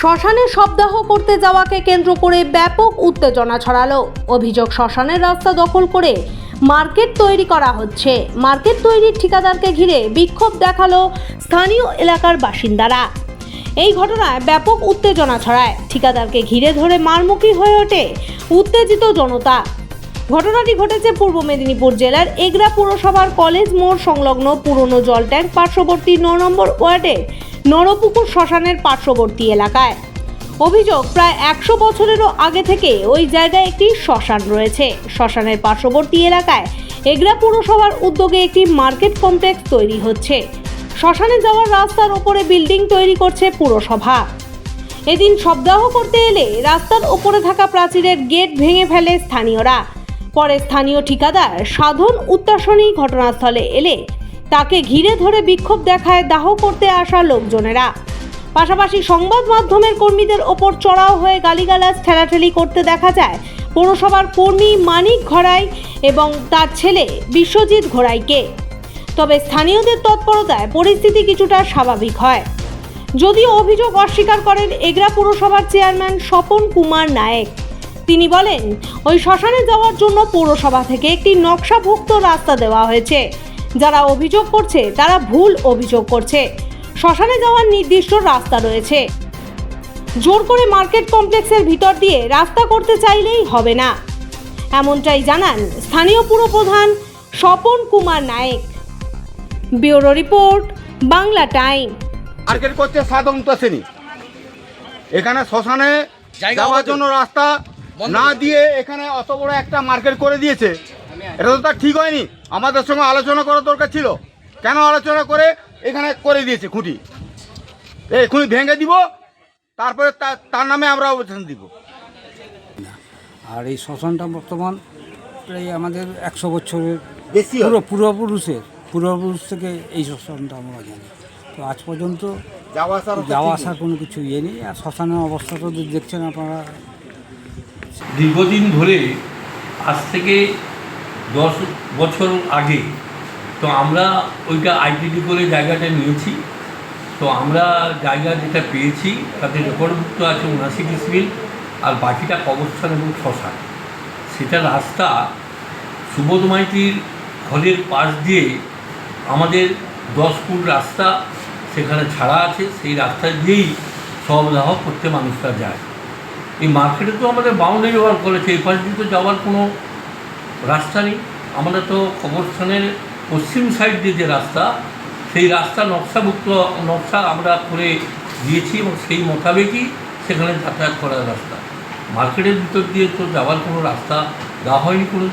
শ্মশানে শবদাহ করতে যাওয়াকে কেন্দ্র করে ব্যাপক উত্তেজনা ছড়ালো। অভিযোগ শ্মশানের রাস্তা দখল করে মার্কেট তৈরি করা হচ্ছে। মার্কেট তৈরির ঠিকাদারকে ঘিরে বিক্ষোভ দেখাল স্থানীয় এলাকার বাসিন্দারা। এই ঘটনায় ব্যাপক উত্তেজনা ছড়ায়। ঠিকাদারকে ঘিরে ধরে মারমুখী হয়ে ওঠে উত্তেজিত জনতা। ঘটনাটি ঘটেছে পূর্ব মেদিনীপুর জেলার এগরা পুরসভার কলেজ মোড় সংলগ্ন পুরনো জল ট্যাঙ্ক পার্শ্ববর্তী ন নম্বর ওয়ার্ডের নরপুকুর শ্মশানের পার্শ্ববর্তী এলাকায়। অভিযোগ, প্রায় একশো বছরেরও আগে থেকে ওই জায়গায় একটি শ্মশান রয়েছে। শ্মশানের পার্শ্ববর্তী এলাকায় এগরা পুরসভার উদ্যোগে একটি মার্কেট কমপ্লেক্স তৈরি হচ্ছে। শ্মশানে যাওয়ার রাস্তার ওপরে বিল্ডিং তৈরি করছে পুরসভা। এদিন শবদাহ করতে এলে রাস্তার ওপরে থাকা প্রাচীরের গেট ভেঙে ফেলে স্থানীয়রা। পরে স্থানীয় ঠিকাদার সাধন উত্তাসনী ঘটনাস্থলে এলে তাকে ঘিরে ধরে বিক্ষোভ দেখায় দাহ করতে আসা লোকজনেরা। পাশাপাশি সংবাদ মাধ্যমের কর্মীদের ওপর চড়াও হয়ে গালিগালাজ, ঠেলাঠেলি করতে দেখা যায় পৌরসভার কর্মী মানিক ঘড়াই এবং তার ছেলে বিশ্বজিৎ ঘোড়াইকে। তবে স্থানীয়দের তৎপরতায় পরিস্থিতি কিছুটা স্বাভাবিক হয়। যদিও অভিযোগ অস্বীকার করেন এগরা পুরসভার চেয়ারম্যান স্বপন কুমার নায়েক। তিনি বলেন, ওই শ্মশানে যাওয়ার জন্য পৌরসভা থেকে একটি নকশাভুক্ত রাস্তা দেওয়া হয়েছে। যারা অভিযোগ করছে, তারা ভুল অভিযোগ করছে। শ্মশানে যাওয়ার নির্দিষ্ট রাস্তা রয়েছে। জোর করে মার্কেট কমপ্লেক্সের ভিতর দিয়ে রাস্তা করতে চাইলেই হবে না। এমনটাই জানান স্থানীয় পুরপ্রধান Swapan Kumar Nayek. Bureau report Bangla time. Market করছে সাধারণত শ্রেণি। এখানে শ্মশানে যাওয়ার জন্য রাস্তা না দিয়ে এখানে অত বড় একটা মার্কেট করে দিয়েছে। এটা তো তার ঠিক হয়নি। আমাদের সঙ্গে আলোচনা করার দরকার ছিল। কেন আলোচনা করে এখানে করে দিয়েছে খুঁটি? এই খুঁটি ভেঙে দিব তারপরে তার- তার নামে আমরা অবস্থান দিব। আর এই শ্মশানটা বর্তমান প্রায় আমাদের একশো বছরের বেশি পুরো পূর্বপুরুষের। পূর্বপুরুষ থেকে এই শ্মশানটা আমরা জানি। তো আজ পর্যন্ত যাওয়া আসার যাওয়া আসার কোনো কিছু ইয়ে নেই। আর শ্মশানের অবস্থা তো দেখছেন আপনারা। দীর্ঘদিন ধরে আজ থেকে দশ বছর আগে তো আমরা ওইটা আইডেন্টি করে জায়গাটা নিয়েছি। তো আমরা জায়গা যেটা পেয়েছি তাতে রেকর্ডভুক্ত আছে উনাশি ডিসমিল আর বাকিটা কবরস্থান এবং শ্মশান। সেটা রাস্তা সুবোধ মাইতির ঘরের পাশ দিয়ে আমাদের দশ ফুট রাস্তা সেখানে ছাড়া আছে, সেই রাস্তা দিয়েই সবদাহ করতে মানুষরা যায়। এই মার্কেটে তো আমাদের বাউন্ডারি ওয়াল করেছে, এই পাশ দিয়ে তো যাওয়ার কোনো রাস্তা নেই। আমরা তো কবরস্থানের পশ্চিম সাইড দিয়ে যে রাস্তা, সেই রাস্তা নকশাভুক্ত, নকশা আমরা করে দিয়েছি এবং সেই মোতাবেকই সেখানে যাতায়াত করার রাস্তা। মার্কেটের ভিতর দিয়ে তো যাওয়ার কোনো রাস্তা দেওয়া হয়নি কোনো